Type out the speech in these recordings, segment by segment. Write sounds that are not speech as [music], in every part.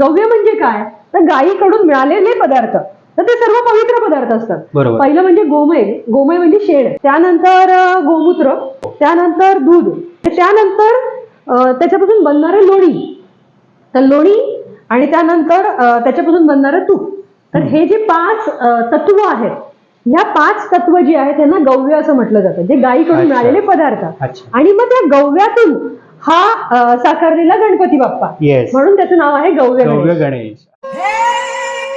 गव्य म्हणजे काय? तर गायीकडून मिळालेले पदार्थ. तर ते सर्व पवित्र पदार्थ असतात. बरोबर. पहिलं म्हणजे गोमय. गोमय म्हणजे शेण. त्यानंतर गोमूत्र. त्यानंतर दूध. त्यानंतर त्याच्यापासून बनणारं लोणी. तर लोणी आणि त्यानंतर त्याच्यापासून बनणारं तूप. तर हे जे पाच तत्व आहेत ह्या पाच तत्व जी आहेत त्यांना गव्य असं म्हटलं जातं. जे गायीकडून. मिळालेले पदार्थ. आणि मग त्या गव्यातून हा अं, साकारलेला गणपती बाप्पा. येस म्हणून त्याचं नाव आहे गव्य गौरव गणेश. गणेश. हे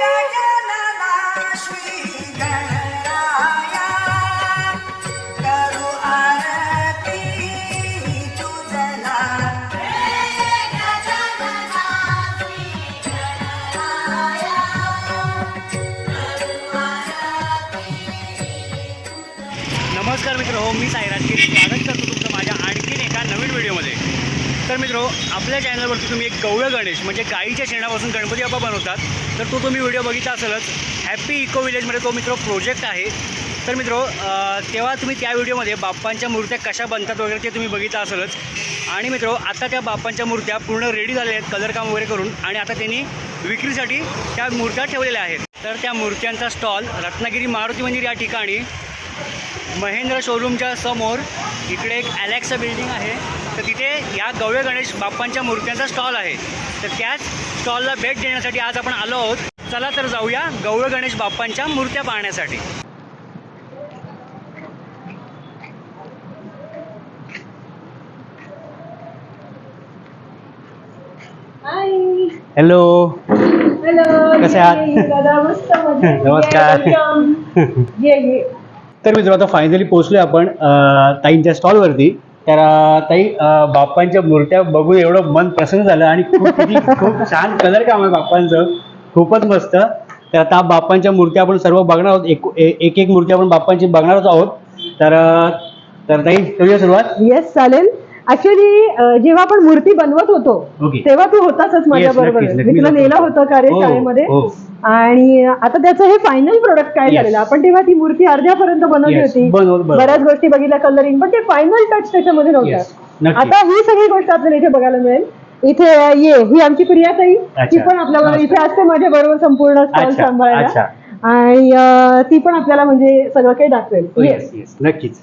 गजानना श्री गणराया करू आरती तुझला. हे गजानना श्री गणराया करू नमस्कार मित्र हो मी साईराज स्वागत करतो तुमचं माझ्या आणखीन एका नवीन व्हिडिओमध्ये. तर मित्र आपल्या चॅनलवरती तुम्ही एक गव्य गणेश म्हणजे गाईच्या शेणापासून गणपती बाप्पा बनवतात. तर तो तुम्ही व्हिडिओ बघितला असेलच. हॅपी इको विलेजमध्ये तो मित्र प्रोजेक्ट आहे. तर मित्र तेव्हा तुम्ही त्या व्हिडिओमध्ये बाप्पांच्या मूर्त्या कशा बनतात वगैरे ते तुम्ही बघितलं असेलच. आणि मित्र आता त्या बाप्पांच्या मूर्त्या पूर्ण रेडी झाल्या आहेत कलरकाम वगैरे करून. आणि आता त्यांनी विक्रीसाठी त्या मूर्त्या ठेवलेल्या आहेत. तर त्या मूर्त्यांचा स्टॉल रत्नागिरी मारुती मंदिर या ठिकाणी महेंद्र शोरूमच्या समोर इकडे एक ॲलेक्सा बिल्डिंग आहे. तर तिथे या गव्य गणेश बाप्पांच्या मूर्त्यांचा स्टॉल आहे. तर त्याच स्टॉलला भेट देण्यासाठी आज आपण आलो आहोत. चला तर जाऊया गव्य गणेश बाप्पांच्या मूर्त्या पाहण्यासाठी. हाय हॅलो हॅलो कसे आहात? [laughs] नमस्कार. [laughs] तर मित्र आता फायनली पोहोचलोय आपण ताईंच्या स्टॉलवरती तर ताई बाप्पांच्या मूर्त्या बघून एवढं मन प्रसन्न झालं आणि खूप खूप छान कलर काम आहे बाप्पांचं. खूपच मस्त. तर आता बाप्पांच्या मूर्त्या आपण सर्व बघणार आहोत. एक एक एक मूर्ती आपण बाप्पांची बघणारच आहोत. तर तर ताई करूया सुरुवात? येस चालेल. ऍक्च्युली जेव्हा आपण मूर्ती बनवत होतो तेव्हा तू होताच माझ्या बरोबर नक्कीच, नक्कीच. मी तुला नेलं होतो. कार्यशाळेमध्ये हो, हो. आणि आता त्याचं हे फायनल प्रोडक्ट काय Yes. झालेलं? आपण तेव्हा ती मूर्ती अर्ध्यापर्यंत बनवली Yes, होती. बनवलं, बरोबर. बऱ्याच गोष्टी बघितल्या कलरिंग पण ते फायनल टच त्याच्यामध्ये Yes, नव्हतं. नक्की. आता ही सगळी गोष्ट आपल्याला इथे बघायला मिळेल. इथे ये ही आमची प्रियाताई. अच्छा. ती पण आपल्या बरोबर इथे असते माझ्या बरोबर संपूर्ण स्टॉल अच्छा, सांभाळायला. अच्छा. आणि अं, ती पण आपल्याला म्हणजे सगळं काही दाखवेल. येस नक्कीच.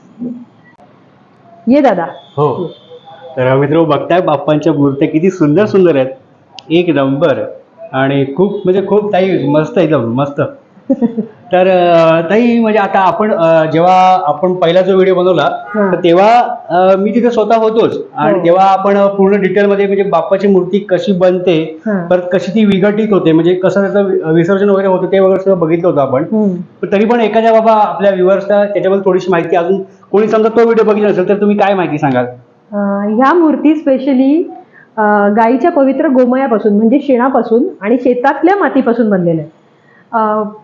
ये दादा. हो. तर मित्र बघताय बाप्पांच्या मूर्त्या किती सुंदर सुंदर आहेत. एक नंबर. आणि खूप म्हणजे खूप ताई मस्त एकदम मस्त. [laughs] तर ताई म्हणजे आता आपण जेव्हा आपण पहिला जो व्हिडिओ बनवला हा. तर तेव्हा मी तिथे स्वतः होतोच. आणि हो. तेव्हा आपण पूर्ण डिटेलमध्ये म्हणजे बाप्पाची मूर्ती कशी बनते हा. परत कशी ती विघटित होते म्हणजे कसं त्याचं विसर्जन वगैरे होतं ते वगैरे सगळं बघितलं होतं आपण. तरी पण एखाद्या बाबा आपल्या व्ह्युअर्सला त्याच्याबद्दल थोडीशी माहिती अजून कोणी समजा तो व्हिडिओ बघितला असेल तर तुम्ही काय माहिती सांगाल? ह्या मूर्ती स्पेशली गाईच्या पवित्र गोमयापासून म्हणजे शेणापासून आणि शेतातल्या मातीपासून बनलेल्या आहेत.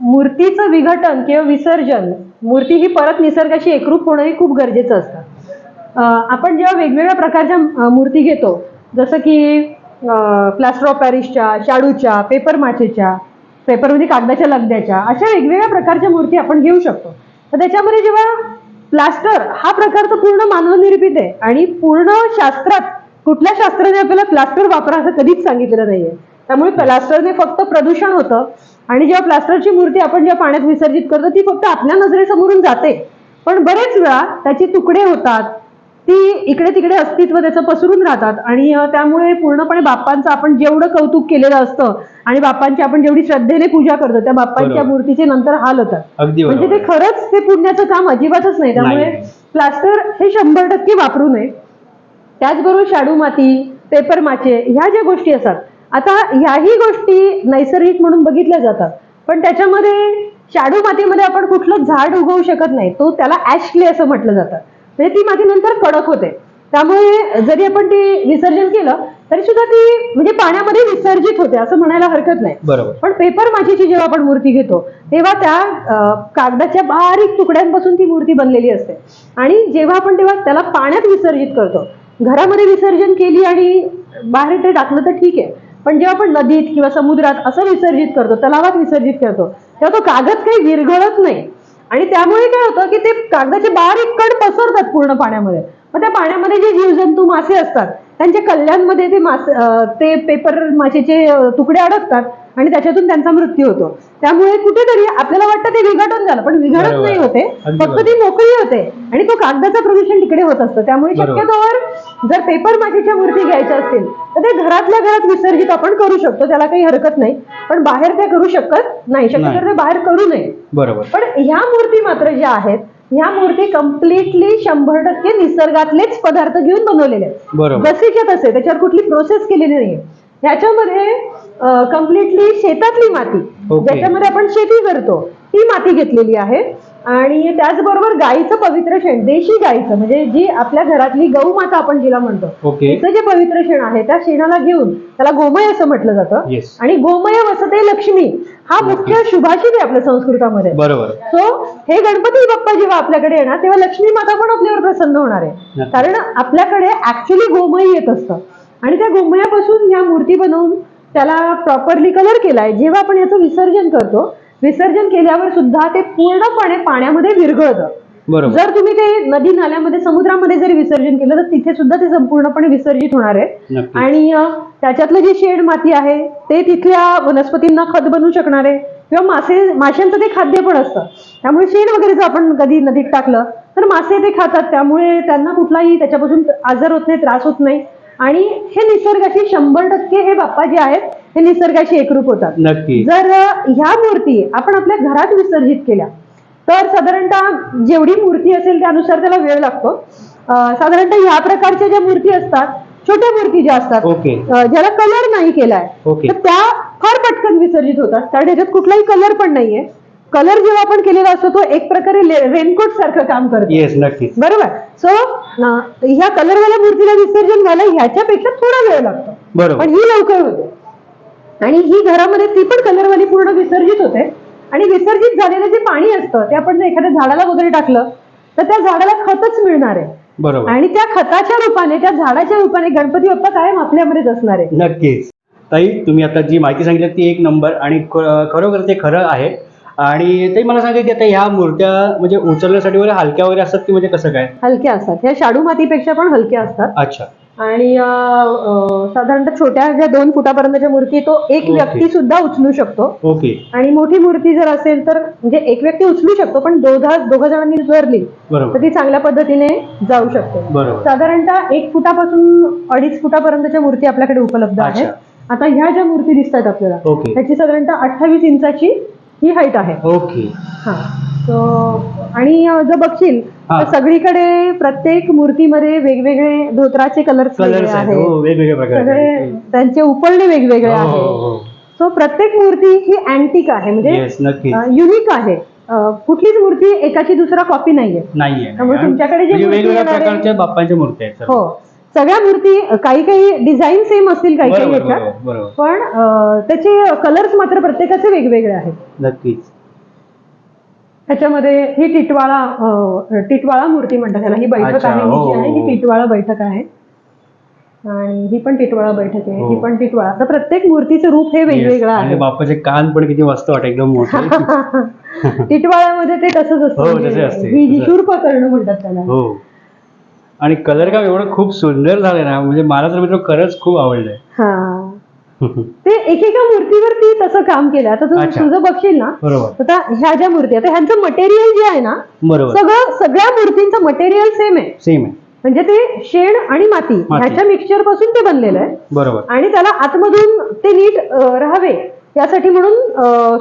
मूर्तीचं विघटन किंवा विसर्जन मूर्ती ही परत निसर्गाशी एकरूप होणं हे खूप गरजेचं असतं. आपण जेव्हा वेगवेगळ्या प्रकारच्या मूर्ती घेतो जसं की प्लास्टर ऑफ पॅरिसच्या शाडूच्या पेपर माचेच्या पेपर म्हणजे कागदाच्या लगद्याच्या अशा वेगवेगळ्या प्रकारच्या मूर्ती आपण घेऊ शकतो. तर त्याच्यामध्ये जेव्हा प्लास्टर हा प्रकार तर पूर्ण मानवनिर्मित आहे. आणि पूर्ण शास्त्रात कुठल्या शास्त्राने आपल्याला प्लास्टर वापरा असं कधीच सांगितलेलं नाहीये. त्यामुळे प्लास्टरने फक्त प्रदूषण होतं. आणि जेव्हा प्लास्टरची मूर्ती आपण जेव्हा पाण्यात विसर्जित करतो ती फक्त आपल्या नजरेसमोरून जाते. पण बरेच वेळा त्याचे तुकडे होतात ती इकडे तिकडे अस्तित्व त्याचं पसरून राहतात. आणि त्यामुळे पूर्णपणे बाप्पांचं आपण जेवढं कौतुक केलेलं असतं आणि बाप्पांची आपण जेवढी श्रद्धेने पूजा करतो त्या बाप्पांच्या. मूर्तीचे नंतर हाल होतात. म्हणजे ते खरंच ते पुण्याचं काम अजिबातच नाही. त्यामुळे. प्लास्टर हे शंभर टक्के वापरू नये. त्याचबरोबर शाडू माती पेपर माचे ह्या ज्या गोष्टी असतात आता ह्याही गोष्टी नैसर्गिक म्हणून बघितल्या जातात. पण त्याच्यामध्ये शाडू मातीमध्ये आपण कुठलं झाड उगवू शकत नाही. तो त्याला ऍश क्ले असं म्हटलं जातं. म्हणजे ती माती नंतर कडक होते. त्यामुळे जरी आपण ती विसर्जन केलं तरी सुद्धा ती म्हणजे पाण्यामध्ये विसर्जित होते असं म्हणायला हरकत नाही. बरोबर. पण पेपर माचीची जेव्हा आपण मूर्ती घेतो तेव्हा त्या कागदाच्या बारीक तुकड्यांपासून ती मूर्ती बनलेली असते. आणि जेव्हा आपण तेव्हा त्याला पाण्यात विसर्जित करतो घरामध्ये विसर्जन केली आणि बाहेर ते टाकलं तर ठीक आहे. पण जेव्हा आपण नदीत किंवा समुद्रात असं विसर्जित करतो तलावात विसर्जित करतो तेव्हा तो कागद काही विरघळत नाही. आणि त्यामुळे काय होतं की ते कागदाचे बारीक कण पसरतात पूर्ण पाण्यामध्ये. मग त्या पाण्यामध्ये जे जीवजंतू मासे असतात त्यांच्या कल्ल्यांमध्ये ते मासे ते पेपर माशेचे तुकडे अडकतात. आणि त्याच्यातून त्यांचा मृत्यू होतो. त्यामुळे कुठेतरी आपल्याला वाटतं ते विघटन झालं पण विघटन. नाही होते. फक्त ती मोकळी होते. आणि तो कागदाचं प्रदूषण तिकडे होत असतं. त्यामुळे. शक्यतोवर जर पेपर मातीच्या मूर्ती घ्यायच्या असतील तर ते घरातल्या घरात विसर्जित आपण करू शकतो. त्याला काही हरकत नाही. पण बाहेर ते करू शकत नाही. शक्यतो. ते बाहेर करू नये. बरोबर. पण ह्या मूर्ती मात्र ज्या आहेत ह्या मूर्ती कम्प्लिटली शंभर टक्के निसर्गातलेच पदार्थ घेऊन बनवलेल्या आहेत. जसेच्या तसे त्याच्यावर कुठली प्रोसेस केलेली नाहीये. ह्याच्यामध्ये कम्प्लिटली शेतातली माती. ज्याच्यामध्ये आपण शेती करतो ती माती घेतलेली आहे. आणि त्याचबरोबर गाईचं पवित्र शेण देशी गाईचं म्हणजे जी आपल्या घरातली गौ माता आपण जिला म्हणतो तिचं जे पवित्र शेण आहे त्या शेणाला घेऊन त्याला गोमय असं म्हटलं जातं. आणि गोमय वसते लक्ष्मी हा मुख्य शुभाशील आहे आपल्या संस्कृतामध्ये. बरोबर. सो हे गणपती बाप्पा जेव्हा आपल्याकडे येणार तेव्हा लक्ष्मी माता पण आपल्यावर प्रसन्न होणार आहे. कारण आपल्याकडे ऍक्च्युली गोमय येत असतं. आणि त्या गोमयापासून ह्या मूर्ती बनवून त्याला प्रॉपरली कलर केलाय. जेव्हा आपण याचं विसर्जन करतो विसर्जन केल्यावर सुद्धा ते पूर्णपणे पाण्यामध्ये विरघळतं. बरोबर. जर तुम्ही ते नदी नाल्यामध्ये समुद्रामध्ये जरी विसर्जन केलं तर तिथे सुद्धा ते संपूर्णपणे विसर्जित होणार आहे. आणि त्याच्यातलं जे शेड माती आहे ते तिथल्या वनस्पतींना खत बनवू शकणार आहे. किंवा मासे माशांचं ते खाद्य पण असतं. त्यामुळे शेण वगैरे जर आपण कधी नदीत टाकलं तर मासे ते खातात. त्यामुळे त्यांना कुठलाही त्याच्यापासून आजार होत नाही त्रास होत नाही. आणि हे निसर्गाशी शंभर टक्के हे बाप्पा जे आहेत हे निसर्गाशी एकरूप होतात. नक्की. जर ह्या मूर्ती आपण आपल्या घरात विसर्जित केल्या तर साधारणतः जेवढी मूर्ती असेल त्यानुसार त्याला वेळ लागतो. साधारणतः ह्या प्रकारच्या ज्या मूर्ती असतात छोट्या मूर्ती ज्या असतात ज्याला कलर नाही केलाय तर त्या फार पटकन विसर्जित होतात. कारण ह्याच्यात कुठलाही कलर पण नाहीये. कलर जेव्हा आपण केलेला असतो तो एक प्रकारे रेनकोट सारखं काम करतो. येस नक्कीच. बरोबर? सो ह्या कलरवाल्या मूर्तीला विसर्जन व्हायला ह्याच्यापेक्षा थोडा वेळ लागतो. बरोबर. पण ही लवकर होते. आणि ही घरामध्ये ती पण कलरवाली पूर्ण विसर्जित होते. आणि विसर्जित झालेलं जे पाणी असतं ते आपण जर एखाद्या झाडाला वगैरे टाकलं तर त्या झाडाला खतच मिळणार आहे. बरोबर. आणि त्या खताच्या रूपाने त्या झाडाच्या रूपाने गणपती बाप्पा कायम आपल्यामध्येच असणार आहे. नक्कीच. ताई तुम्ही आता जी माहिती सांगितली ती एक नंबर आणि खरोखर ते खरं आहे. आणि ते मला सांगा की आता ह्या मूर्त्या म्हणजे उचलण्यासाठी वगैरे हलक्या वगैरे असतात की म्हणजे कसं काय? हलक्या असतात. ह्या शाडू मातीपेक्षा पण हलक्या असतात. अच्छा. आणि अं, अं, साधारणतः छोट्या ज्या दोन फुटापर्यंतच्या मूर्ती तो एक ओके. व्यक्ती सुद्धा उचलू शकतो. ओके. आणि मोठी मूर्ती जर असेल तर म्हणजे एक व्यक्ती उचलू शकतो पण दोघा दोघं जणांनी धरली तर ती चांगल्या पद्धतीने जाऊ शकते. बरोबर. साधारणतः एक फुटापासून अडीच फुटापर्यंतच्या मूर्ती आपल्याकडे उपलब्ध आहेत. अच्छा. आता ह्या ज्या मूर्ती दिसतात आपल्याला ओके. त्याची साधारणतः अठ्ठावीस इंचाची ही हाईट आहे. ओके. हा. So, आणि जर बघशील हा. तर सगळीकडे प्रत्येक मूर्तीमध्ये वेगवेगळे धोत्राचे कलर्स कलर्स आहेत. हो सगळे त्यांचे उपळणे वेगवेगळे हो, आहेत. हो, हो. सो प्रत्येक मूर्ती ही अँटिक आहे. म्हणजे नक्कीच. युनिक आहे. अं, कुठलीच मूर्ती एकाची दुसरा कॉपी नाहीये. नाहीये. त्यामुळे तुमच्याकडे जे म्हणजे मूर्ती वेगवेगळ्या येणार आहे- प्रकारच्या बाप्पांच्या मूर्त्या आहेत सर्व. हो. सगळ्या मूर्ती काही काही डिझाईन सेम असतील काही काही बरोबर याच्यात बरोबर पण अं, त्याचे कलर्स मात्र प्रत्येकाचे वेगवेगळे आहेत नक्कीच त्याच्यामध्ये ही टिटवाळा अं, टिटवाळा मूर्ती म्हणतात त्याला ही बैठक अच्छा, आहे ही हो, जी आहे हो, ही हो. टिटवाळा बैठक आहे आणि ही पण टिटवाळा बैठक आहे हो. ही पण टिटवाळा तर प्रत्येक मूर्तीचं रूप हे वेगवेगळं Yes. आणि आहे बाप्पाचे कान पण किती मस्त वाटत एकदम मोठे [laughs] टिटवाळ्यामध्ये ते तसंच असतं हो, असते. जी तसं. शूर्प करणं म्हणतात त्याला हो आणि कलर काम एवढं खूप सुंदर झालंय ना म्हणजे मला तर मित्र खरंच खूप आवडलंय. हा. ते एकेका मूर्तीवरती तसं काम केलं. आता तू अच्छा. तुझं बघशील ना बरोबर. आता ह्या ज्या मूर्ती आता ह्यांचं मटेरियल जे आहे ना बरोबर. सगळं सगळ्या मूर्तींचं मटेरियल सेम आहे. सेम आहे. म्हणजे ते शेण आणि माती माती. ह्याच्या मिक्सचरपासून ते बनलेलं आहे. बरोबर. आणि त्याला आतमधून ते नीट अं, राहावे. यासाठी म्हणून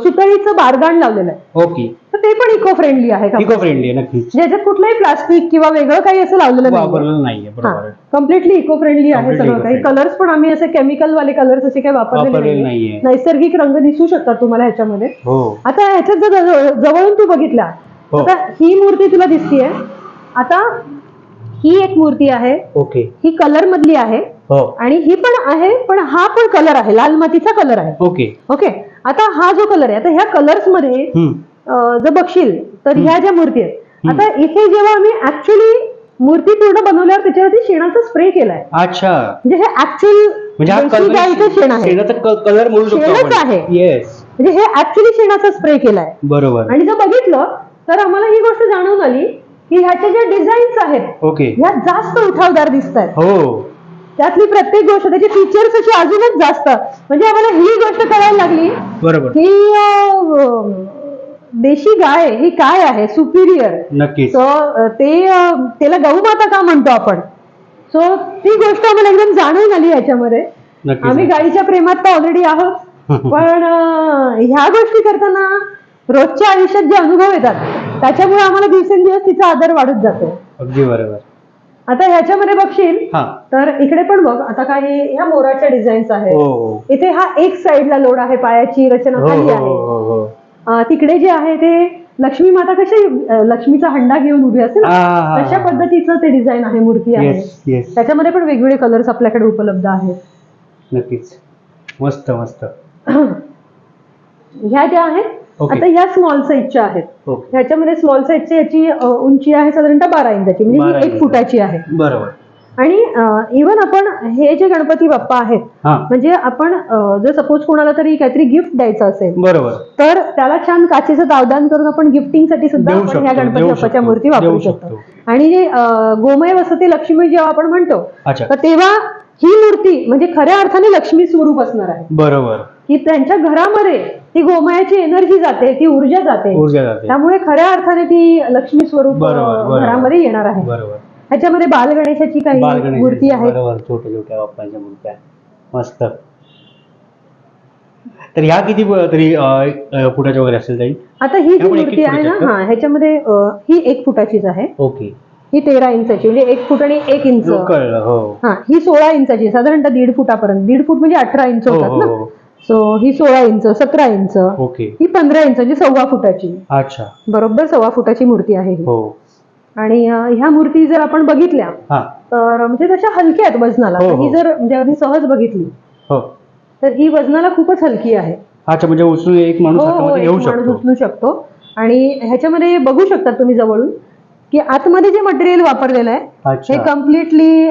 सुतळीचं बारदाण लावलेलं आहे. ओके. तर ते पण इको फ्रेंडली आहे इको फ्रेंडली आहे नक्कीच. ज्याच्यात कुठलंही प्लास्टिक किंवा वेगळं काही असं लावलेलं नाही वापरलेलं नाहीये बरोबर. कम्प्लिटली इको फ्रेंडली आहे Completely सगळं काही. eco-friendly. कलर्स पण आम्ही असे केमिकल वाले कलर्स असे काही वापरलेले. नाहीये. नैसर्गिक रंग दिसू शकतात तुम्हाला ह्याच्यामध्ये. हो. आता ह्याच्यात जर जवळ- जवळून तू बघितला हो. आता ही मूर्ती तुला दिसतीये. आता ही एक मूर्ती आहे. ओके. ही कलर मधली आहे. हो. आणि ही पण आहे पण हा पण कलर आहे लाल मातीचा कलर आहे. ओके. ओके? आता हा जो कलर आहे आता ह्या कलर्समध्ये अं, जर बघशील तर ह्या ज्या मूर्ती आहेत. आता इथे जेव्हा आम्ही ऍक्च्युली मूर्ती पूर्ण बनवल्यावर त्याच्यावरती शेणाचा स्प्रे केलाय. अच्छा. म्हणजे हे ऍक्च्युअल म्हणजे हा गाईचं शेण आहे. शेणाचा कलर म्हणू शेणच शकतो आहे. येस म्हणजे हे ऍक्च्युली शेणाचा स्प्रे केलाय. बरोबर. आणि जर बघितलं तर आम्हाला ही गोष्ट जाणवून आली की ह्याच्या ज्या डिझाईन्स आहेत ओके. ह्या जास्त उठावदार दिसत आहेत हो. त्यातली प्रत्येक गोष्ट त्याची फीचर्स अशी अजूनच जास्त. म्हणजे आम्हाला ही गोष्ट कळायला लागली. बरोबर. की देशी गाय ही काय आहे? सुपिरियर नक्कीच. सो ते अं, त्याला गौमाता का म्हणतो आपण? सो ती गोष्ट आम्हाला एकदम जाणून आली याच्यामध्ये. नक्कीच आम्ही गाईच्या प्रेमात तर ऑलरेडी आहोत. [laughs] पण अं, ह्या गोष्टी करताना रोजच्या आयुष्यात जे अनुभव येतात त्याच्यामुळे आम्हाला दिवसेंदिवस तिचा आदर वाढत जातो. अगदी बरोबर. आता ह्याच्यामध्ये बघशील हा. तर इकडे पण बघ आता काही ह्या मोराच्या डिझाईन्स हो आहेत. हो इथे हा एक साईडला लोड आहे पायाची रचना हो खाली हो आहे. हो हो. अं, तिकडे जे आहे ते लक्ष्मी माता कशी अं, लक्ष्मीचा हंडा घेऊन उभी हा, हा, हा. तशा पद्धतीचं ते डिझाईन आहे मूर्ती आहे. येस येस त्याच्यामध्ये पण वेगवेगळे कलर्स आपल्याकडे उपलब्ध आहेत. नक्कीच. मस्त मस्त. [clears throat] ह्या ज्या आहेत. आता ह्या स्मॉल साईजच्या आहेत. ह्याच्यामध्ये स्मॉल साईजची याची उंची आहे साधारणतः बारा इंचाची म्हणजे 12 ही एक. फुटाची आहे. बरोबर. आणि इवन आपण हे जे गणपती बाप्पा आहेत म्हणजे आपण जर सपोज कोणाला तरी काहीतरी गिफ्ट द्यायचं असेल बरोबर. तर त्याला छान काचेचं दावदान करून आपण गिफ्टिंगसाठी सुद्धा आपण ह्या गणपती बाप्पाच्या मूर्ती वापरू शकतो. आणि जे गोमय वसती लक्ष्मी जेव्हा आपण म्हणतो तर तेव्हा ही मूर्ती म्हणजे खऱ्या अर्थाने लक्ष्मी स्वरूप असणार आहे. बरोबर. की त्यांच्या घरामध्ये ती गोमयाची एनर्जी जाते ती ऊर्जा जाते. ऊर्जा जाते. त्यामुळे खऱ्या अर्थाने ती लक्ष्मी स्वरूप बरोबर, अं, बरोबर. घरामध्ये येणार आहे. बरोबर. ह्याच्यामध्ये बालगणेशाची काही मूर्ती आहे? बरोबर. छोट्या छोट्या बाप्पांच्या मूर्त्या. मस्त. तर ह्या किती ब- तरी फुटाच्या वगैरे असेल ताई? आता ही जी एक- मूर्ती एक आहे ना हा ह्याच्यामध्ये अं, ही एक फुटाचीच आहे. ओके. ही तेरा इंचाची म्हणजे एक फूट आणि एक इंच. कळलं हो. हा ही सोळा इंचाची साधारणतः दीड फुटापर्यंत. दीड फूट म्हणजे अठरा इंच हो होतात हो ना हो. सो ही सोळा इंच सतरा इंच. ओके. ही पंधरा इंच म्हणजे सव्वा फुटाची. अच्छा. बरोबर सव्वा फुटाची मूर्ती आहे ही. हो. आणि अं, ह्या मूर्ती जर आपण बघितल्या हा. तर म्हणजे तशा हलक्या आहेत वजनाला. हो, तर ही हो. जर म्हणजे अगदी सहज बघितली हो. तर ही वजनाला खूपच हलकी आहे. अच्छा म्हणजे उचलून एक माणूस हो हो हातामध्ये एक घेऊ माणूस शकतो. उचलू शकतो. आणि ह्याच्यामध्ये बघू शकतात तुम्ही जवळून की आतमध्ये जे मटेरियल वापरलेलं आहे हे कम्प्लिटली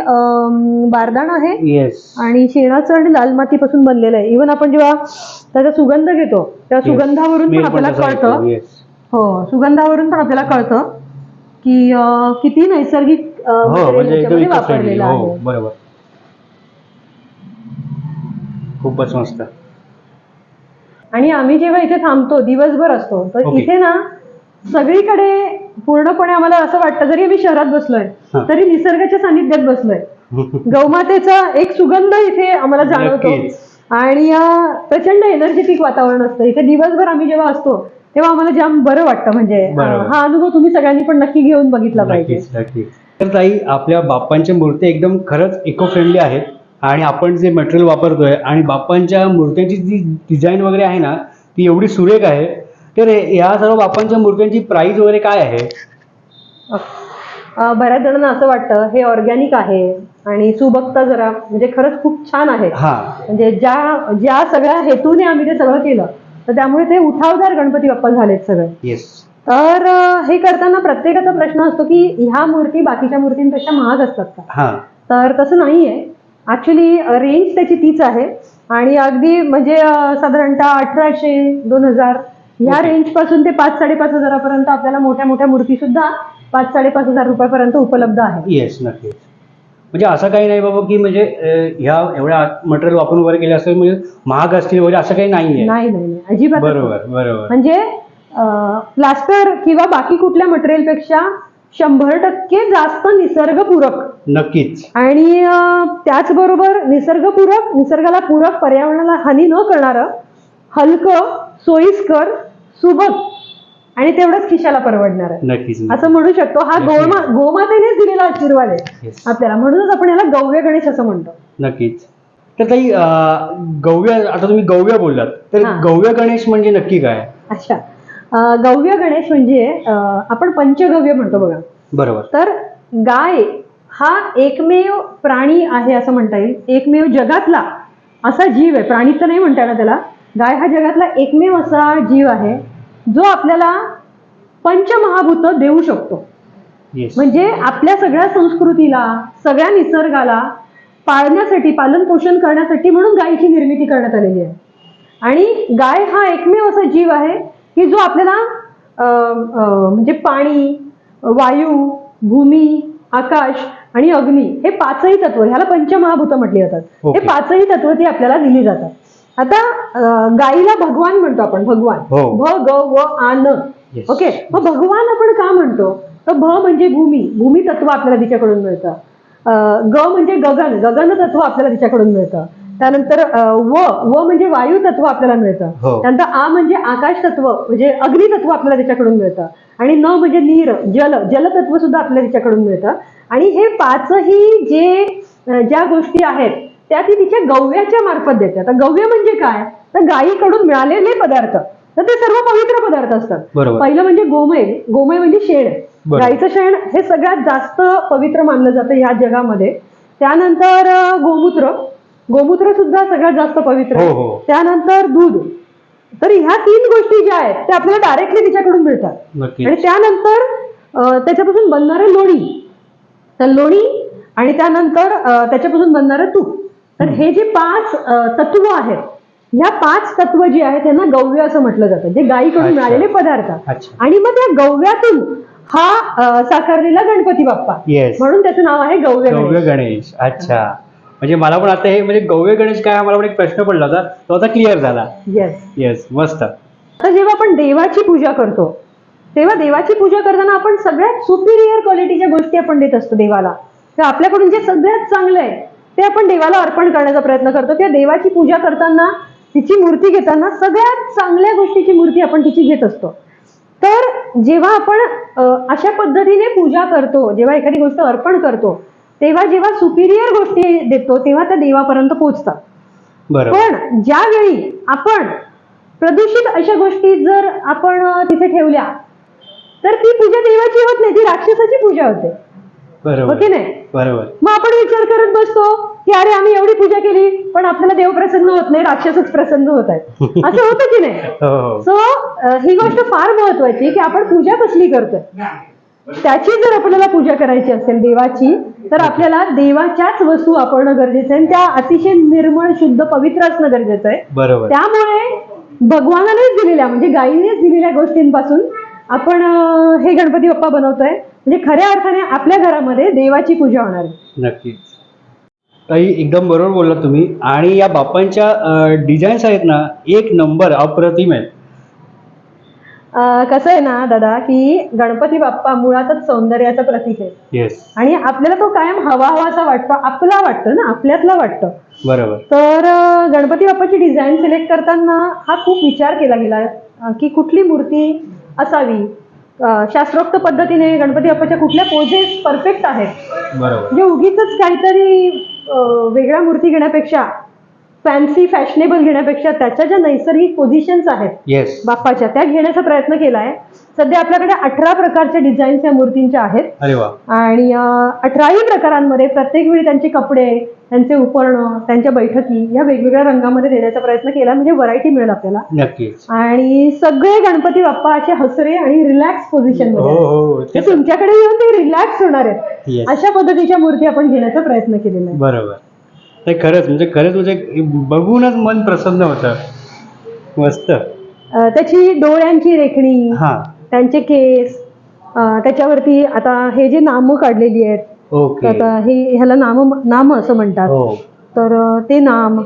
बारदाण आहे आणि शेणाचं आणि लाल मातीपासून बनलेलं आहे. इव्हन आपण जेव्हा त्याचा सुगंध घेतो त्या सुगंधावरून पण आपल्याला कळतं. हो सुगंधावरून पण आपल्याला कळतं की किती नैसर्गिक हो म्हणजे वापरलेलं हो आहे. बरोबर. खूपच मस्त. आणि आम्ही जेव्हा इथे थांबतो दिवसभर असतो तर. इथे ना सगळीकडे पूर्णपणे आम्हाला असं वाटतं जरी आम्ही शहरात बसलोय. तरी निसर्गाच्या सानिध्यात बसलोय. [laughs] गौमातेचा एक सुगंध इथे आम्हाला जाणवतो. आणि प्रचंड एनर्जेटिक वातावरण असतं. इथे दिवसभर आम्ही जेव्हा असतो तेव्हा आम्हाला जाम बरं वाटतं. म्हणजे. हा अनुभव तुम्ही सगळ्यांनी पण नक्की घेऊन बघितला पाहिजे. तर ताई आपल्या बाप्पांच्या मूर्त्या एकदम खरंच इको फ्रेंडली आहेत. आणि आपण जे मटेरियल वापरतोय आणि बाप्पांच्या मूर्त्यांची जी डिझाईन वगैरे आहे ना ती एवढी सुरेख आहे. तर या सर्व बाप्पांच्या मूर्त्यांची प्राइस वगैरे काय आहे? बऱ्याच जणांना असं वाटतं हे ऑर्गॅनिक आहे आणि सुबकता जरा म्हणजे खरंच खूप छान आहे. हा. म्हणजे ज्या ज्या सगळ्या हेतूने आम्ही ते सगळं केलं तर त्यामुळे ते उठावदार गणपती बाप्पा झालेत सगळे. येस तर अं, हे करताना प्रत्येकाचा प्रश्न असतो की ह्या मूर्ती बाकीच्या मूर्तींपेक्षा महाग असतात का? हा. तर तसं नाहीये. ऍक्च्युली रेंज त्याची तीच आहे. आणि अगदी म्हणजे अं, साधारणतः अठराशे दोन हजार Okay. रेंजपासून ते पाच साडेपाच हजारापर्यंत आपल्याला मोठ्या मोठ्या मूर्ती सुद्धा पाच साडेपाच हजार रुपयापर्यंत उपलब्ध आहे. येस नक्कीच. म्हणजे असं काही नाही बाबा की म्हणजे अं, ह्या एवढ्या मटेरियल वापरून वगैरे केलं असेल म्हणजे महाग असतील वगैरे असं काही नाही नाही नाही. अजिबात. बरोबर बरोबर. म्हणजे प्लास्टर किंवा बाकी कुठल्या मटेरियलपेक्षा शंभर टक्के जास्त निसर्गपूरक. नक्कीच. आणि अं, त्याचबरोबर निसर्गपूरक निसर्गाला पूरक पर्यावरणाला हानी न करणारं हलकं सोयीस्कर सुबक. आणि तेवढंच खिशाला परवडणार आहे. नक्कीच असं म्हणू शकतो. हा. गोमा गोमातेनेच दिलेला आशीर्वाद आहे. Yes. आपल्याला. म्हणूनच आपण याला गव्य गणेश असं म्हणतो. नक्कीच. तर ताई अं, गव्य आता तुम्ही गव्य बोललात. तर हा. गव्य गणेश म्हणजे नक्की काय? अच्छा. अं, गव्य गणेश म्हणजे अं, आपण पंचगव्य म्हणतो बघा. बरोबर. तर गाय हा एकमेव प्राणी आहे असं म्हणता येईल. एकमेव जगातला असा जीव आहे. प्राणी तर नाही म्हणता येणार त्याला. गाय हा जगातला एकमेव असा जीव आहे जो आपल्याला पंचमहाभूत देऊ शकतो. येस म्हणजे आपल्या सगळ्या संस्कृतीला सगळ्या निसर्गाला पाळण्यासाठी पालन पोषण करण्यासाठी म्हणून गायीची निर्मिती करण्यात आलेली आहे. आणि गाय हा एकमेव असा जीव आहे की जो आपल्याला म्हणजे पाणी वायू भूमी आकाश आणि अग्नी हे पाचही तत्व ह्याला पंचमहाभूत म्हटली जातात. ओके. हे पाचही तत्व ती आपल्याला दिली जातात. आता गाईला भगवान म्हणतो आपण भगवान. हो. भ ग व आन. ओके? मग भगवान आपण का म्हणतो? तर भ म्हणजे भूमी. भूमी तत्व आपल्याला तिच्याकडून मिळतं. ग म्हणजे गगन. गगन तत्व आपल्याला तिच्याकडून मिळतं. त्यानंतर व. व म्हणजे वायू तत्व आपल्याला मिळतं. हो. त्यानंतर आ म्हणजे आकाश तत्व म्हणजे अग्नी तत्व आपल्याला त्याच्याकडून मिळतं. आणि न म्हणजे नीर जल जलतत्व सुद्धा आपल्याला तिच्याकडून मिळतं. आणि हे पाचही जे ज्या गोष्टी आहेत त्या ती तिच्या गव्याच्या मार्फत देते. आता गव्य म्हणजे काय? तर गायीकडून मिळालेले पदार्थ. तर ते सर्व पवित्र पदार्थ असतात. बरोबर. पहिलं म्हणजे गोमय. गोमय म्हणजे शेण. बरोबर. गाईचं शेण हे सगळ्यात जास्त पवित्र मानलं जातं ह्या जगामध्ये. त्यानंतर अं, गोमूत्र. गोमूत्र सुद्धा सगळ्यात जास्त पवित्र आहे. हो, हो. त्यानंतर दूध. तर ह्या तीन गोष्टी ज्या आहेत त्या आपल्याला डायरेक्टली तिच्याकडून मिळतात. नक्की आणि त्यानंतर अं, त्याच्यापासून बनणारं लोणी. तर लोणी आणि त्यानंतर अं, त्याच्यापासून बनणारं तूप. तर हे जे पाच तत्व आहेत ह्या पाच तत्व जी आहेत त्यांना गव्य असं म्हटलं जातं. जे गायीकडून. मिळालेले पदार्थ. आणि मग त्या गव्यातून हा साकारलेला गणपती बाप्पा. म्हणून त्याचं नाव आहे गव्य गौव्य गणेश. अच्छा. म्हणजे मला पण आता हे म्हणजे गौव्य गणेश काय मला पण एक प्रश्न पडला होता. तो आता क्लिअर झाला. येस येस मस्त. आता जेव्हा आपण देवाची पूजा करतो तेव्हा देवाची पूजा करताना आपण सगळ्यात सुपिरियर क्वालिटीच्या गोष्टी आपण देत असतो देवाला. तर आपल्याकडून जे सगळ्यात चांगलं आहे ते आपण देवाला अर्पण करण्याचा प्रयत्न करतो. किंवा देवाची पूजा करताना तिची मूर्ती घेताना सगळ्यात चांगल्या गोष्टीची मूर्ती आपण तिची घेत असतो. तर जेव्हा आपण अशा पद्धतीने पूजा करतो जेव्हा एखादी गोष्ट अर्पण करतो तेव्हा जेव्हा सुपिरियर गोष्टी देतो तेव्हा त्या देवापर्यंत पोहोचतात. पण ज्यावेळी आपण प्रदूषित अशा गोष्टी जर आपण तिथे ठेवल्या तर ती पूजा देवाची होत नाही ती राक्षसाची पूजा होते. हो की बरोबर नाही बरोबर. मग आपण विचार करत बसतो की अरे आम्ही एवढी पूजा केली पण आपल्याला देव प्रसन्न होत नाही राक्षसच प्रसन्न होत आहेत. [laughs] असं होतं की नाही? हो. हो सो ही गोष्ट फार महत्वाची की आपण पूजा कसली करतोय? त्याची जर आपल्याला पूजा करायची असेल देवाची तर आपल्याला देवाच्याच वस्तू वापरणं गरजेचं आहे. आणि त्या अतिशय निर्मळ शुद्ध पवित्र असणं गरजेचं आहे. बरोबर. त्यामुळे भगवानानेच दिलेल्या म्हणजे गायीनेच दिलेल्या गोष्टींपासून आपण हे गणपती बाप्पा बनवतोय. म्हणजे खऱ्या अर्थाने आपल्या घरामध्ये देवाची पूजा होणार आहे. नक्कीच. ताई एकदम बरोबर बोललात तुम्ही. आणि या बाप्पांच्या डिझाईन्स आहेत ना एक नंबर अप्रतिम आहेत. कसं आहे ना दादा की गणपती बाप्पा मुळातच सौंदर्याचं प्रतीक आहे. येस आणि आपल्याला तो कायम हवा हवासा वाटतो आपला वाटतो ना आपल्यातला वाटतं. बरोबर. तर गणपती बाप्पाची डिझाईन सिलेक्ट करताना हा खूप विचार केला गेला की कुठली मूर्ती असावी? शास्त्रोक्त पद्धतीने गणपती बाप्पाच्या कुठल्या पोजेस परफेक्ट आहेत? बरोबर. म्हणजे उगीच काहीतरी वेगळ्या मूर्ती घेण्यापेक्षा फॅन्सी फॅशनेबल घेण्यापेक्षा त्याच्या ज्या नैसर्गिक पोझिशन्स आहेत बाप्पाच्या त्या घेण्याचा प्रयत्न केलाय. सध्या आपल्याकडे अठरा प्रकारच्या डिझाईन्स या मूर्तींच्या आहेत. आणि अठराही प्रकारांमध्ये प्रत्येक वेळी त्यांचे कपडे त्यांचे उपकरणं त्यांच्या बैठकी या वेगवेगळ्या रंगामध्ये देण्याचा प्रयत्न केला म्हणजे व्हरायटी मिळेल आपल्याला. आणि सगळे गणपती बाप्पा असे हसरे आणि रिलॅक्स पोझिशन हो मध्ये. हो ते तेच. तुमच्याकडे येऊन ते रिलॅक्स होणार आहेत. अशा पद्धतीच्या मूर्ती आपण घेण्याचा प्रयत्न केलेला आहे. बरोबर. ते खरंच. म्हणजे खरंच म्हणजे बघूनच मन प्रसन्न होतं. मस्त. त्याची डोळ्यांची रेखणी हा. त्यांचे केस त्याच्यावरती आता हे जे नामं काढलेली आहेत ओके. आता हे ह्याला नाम नाम असं म्हणतात. हो. तर ते नाम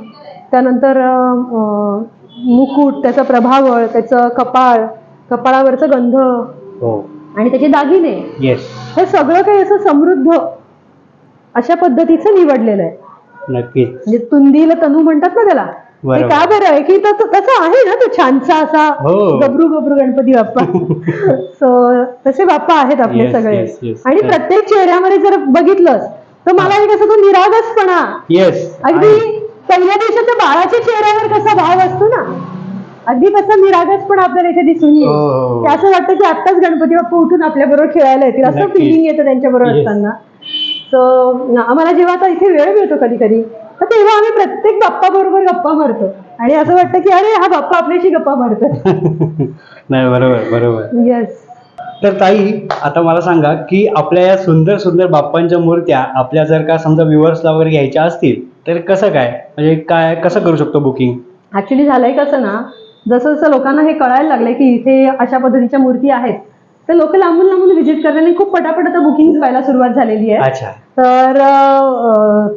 त्यानंतर अं, मुकुट त्याचा प्रभावळ त्याचं कपाळ कपाळावरचं गंध हो. आणि त्याचे दागिने. येस हे सगळं काही असं समृद्ध अशा पद्धतीचं निवडलेलं आहे. नक्कीच म्हणजे तुंदीला तनू म्हणतात ना त्याला ते. का बरं आहे की तसं आहे ना तो छानसा असा हो. गबरू गबरू गणपती बाप्पा [laughs] सो तसे बाप्पा आहेत आपले सगळे. आणि प्रत्येक चेहऱ्यामध्ये जर बघितलंस तर मला एक असं तो निरागसपणा येस अगदी पहिल्या दिवसाच्या बाळाच्या चेहऱ्यावर कसा भाव असतो ना अगदी तसा निरागसपणा आपल्याला इथे दिसून येईल हो. असं वाटतं की आत्ताच गणपती बाप्पा उठून आपल्या बरोबर खेळायला येतील असं. फिलिंग येतं त्यांच्या बरोबर. असताना सो आम्हाला जेव्हा आता इथे वेळ मिळतो कधी कधी तर तेव्हा आम्ही प्रत्येक बाप्पा बरोबर गप्पा मारतो. आणि असं वाटतं की अरे हा बाप्पा आपल्याशी गप्पा मारतो. [laughs] नाही बरोबर बरोबर. येस तर ताई आता मला सांगा की आपल्या या सुंदर सुंदर बाप्पांच्या मूर्त्या आपल्या जर का समजा व्ह्युअर्सला वगैरे घ्यायच्या असतील तर कसं काय? म्हणजे काय कसं करू शकतो बुकिंग? ऍक्च्युली झालंय कसं ना जसं जसं लोकांना हे कळायला लागलंय की इथे अशा पद्धतीच्या मूर्ती आहेत तर लोक लांबून लांबून व्हिजिट करण्याने खूप पटापट आता बुकिंग व्हायला सुरुवात झालेली आहे. अच्छा. तर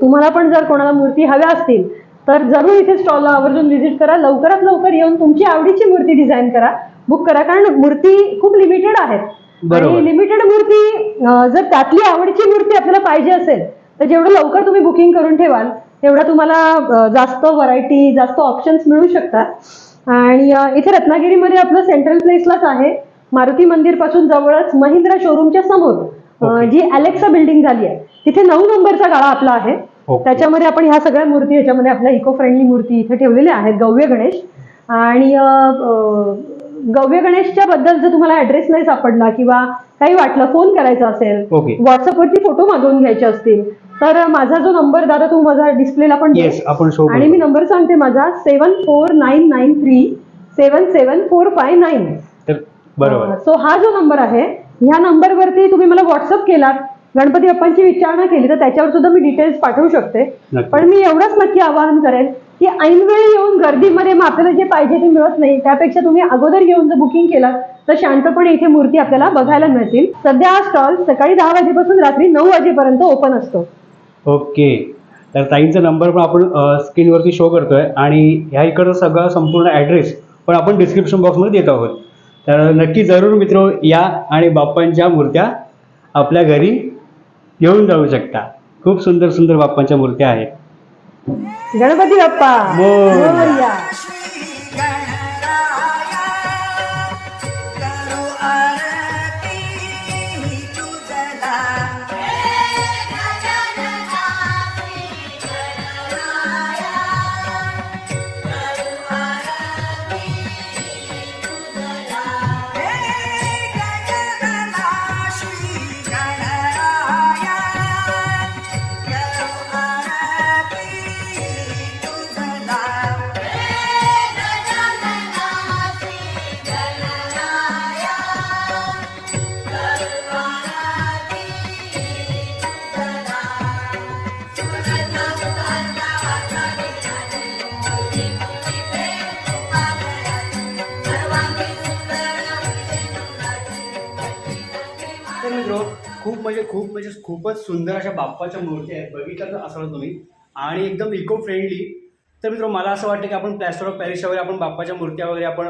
तुम्हाला पण जर कोणाला मूर्ती हव्या असतील तर जरूर इथे स्टॉलला आवर्जून व्हिजिट करा. लवकरात लवकर येऊन तुमची आवडीची मूर्ती डिझाईन करा. बुक करा. कारण मूर्ती खूप लिमिटेड आहेत. आणि लिमिटेड मूर्ती जर त्यातली आवडीची मूर्ती आपल्याला पाहिजे असेल तर जेवढं लवकर तुम्ही बुकिंग करून ठेवाल तेवढं तुम्हाला जास्त व्हरायटी जास्त ऑप्शन्स मिळू शकतात. आणि इथे रत्नागिरीमध्ये आपलं सेंट्रल प्लेसलाच आहे. मारुती मंदिरपासून जवळच महिंद्रा शोरूमच्या समोर. जी अलेक्सा बिल्डिंग झाली आहे तिथे नऊ नंबरचा गाळा आपला आहे. त्याच्यामध्ये आपण ह्या सगळ्या मूर्ती ह्याच्यामध्ये आपल्या इको फ्रेंडली मूर्ती इथे ठेवलेल्या आहेत गव्य गणेश आणि गव्य गणेशच्या बद्दल जर तुम्हाला ऍड्रेस नाही सापडला किंवा काही वाटलं फोन करायचा असेल. व्हॉट्सअपवरती फोटो मागवून घ्यायचे असतील तर माझा जो नंबर दादा तू माझा डिस्प्लेला पण आणि मी नंबर सांगते माझा seven four nine nine three seven seven four five nine बरोबर. सो हा जो नंबर आहे ह्या नंबरवरती तुम्ही मला व्हॉट्सअप केलात गणपती बाप्पांची विचारणा केली तर त्याच्यावर सुद्धा मी डिटेल्स पाठवू शकते. पण मी एवढंच नक्की आवाहन करेन की ऐनवेळी येऊन गर्दीमध्ये मग आपल्याला जे पाहिजे ते मिळत नाही त्यापेक्षा तुम्ही अगोदर येऊन जर बुकिंग केलं तर शांतपणे इथे मूर्ती आपल्याला बघायला मिळतील. सध्या हा स्टॉल सकाळी दहा वाजेपासून रात्री नऊ वाजेपर्यंत ओपन असतो. ओके. तर ताईंचा नंबर पण आपण स्क्रीनवरती शो करतोय. आणि ह्या इकडचा सगळा संपूर्ण ॲड्रेस पण आपण डिस्क्रिप्शन बॉक्समध्ये देत आहोत. तर नक्की जरूर मित्र या आणि बाप्पांच्या मूर्त्या आपल्या घरी घेऊन जाऊ शकता. खूप सुंदर सुंदर बाप्पांच्या मूर्त्या आहेत. गणपती बाप्पा! मोरया. खूप म्हणजे खूपच सुंदर अशा बाप्पाच्या मूर्ती आहेत. बघितलं तर असाल तुम्ही. आणि एकदम इको फ्रेंडली तर मित्र मला असं वाटतं की आपण प्लॅस्टर ऑफ पॅरिस वगैरे आपण बाप्पाच्या मूर्त्या वगैरे आपण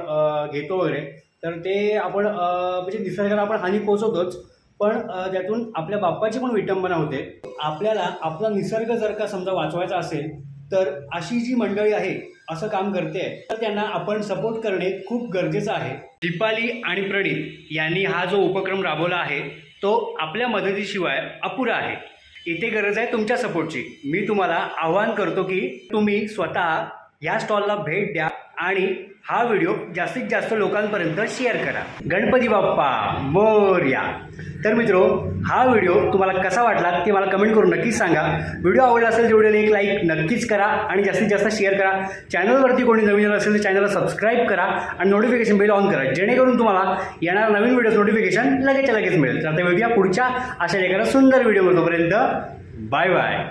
घेतो वगैरे. तर ते आपण म्हणजे निसर्गाला आपण हानी पोहोचवतोच. पण त्यातून आपल्या बाप्पाची पण विटंबना होते. आपल्याला आपला निसर्ग जर का समजा वाचवायचा असेल तर अशी जी मंडळी आहे असं काम करते. तर त्यांना आपण सपोर्ट करणे खूप गरजेचं आहे. दीपाली आणि प्रणित यांनी हा जो उपक्रम राबवला आहे तो आपल्या मदतीशिवाय अपुरा आहे. इथे गरज आहे तुमच्या सपोर्टची मी तुम्हाला आवाहन करतो की तुम्ही स्वतः या स्टॉलला भेट द्या आणि हा व्हिडिओ जास्तीत जास्त लोकांपर्यंत शेअर करा. गणपती बाप्पा मोर्या. तर मित्रो हा व्हिडिओ तुम्हाला कसा वाटला ते मला कमेंट करून नक्कीच सांगा. व्हिडिओ आवडला असेल तर व्हिडिओला एक लाईक नक्कीच करा आणि जास्तीत जास्त शेअर करा. चॅनलवरती कोणी नवीन असेल तर चॅनलला सबस्क्राईब करा आणि नोटिफिकेशन बेल ऑन करा. जेणेकरून तुम्हाला येणारा नवीन व्हिडिओ नोटिफिकेशन लगेच लगेच मिळेल. तर आता भेटूया पुढच्या अशा एखाद्या सुंदर व्हिडिओ तोपर्यंत बाय बाय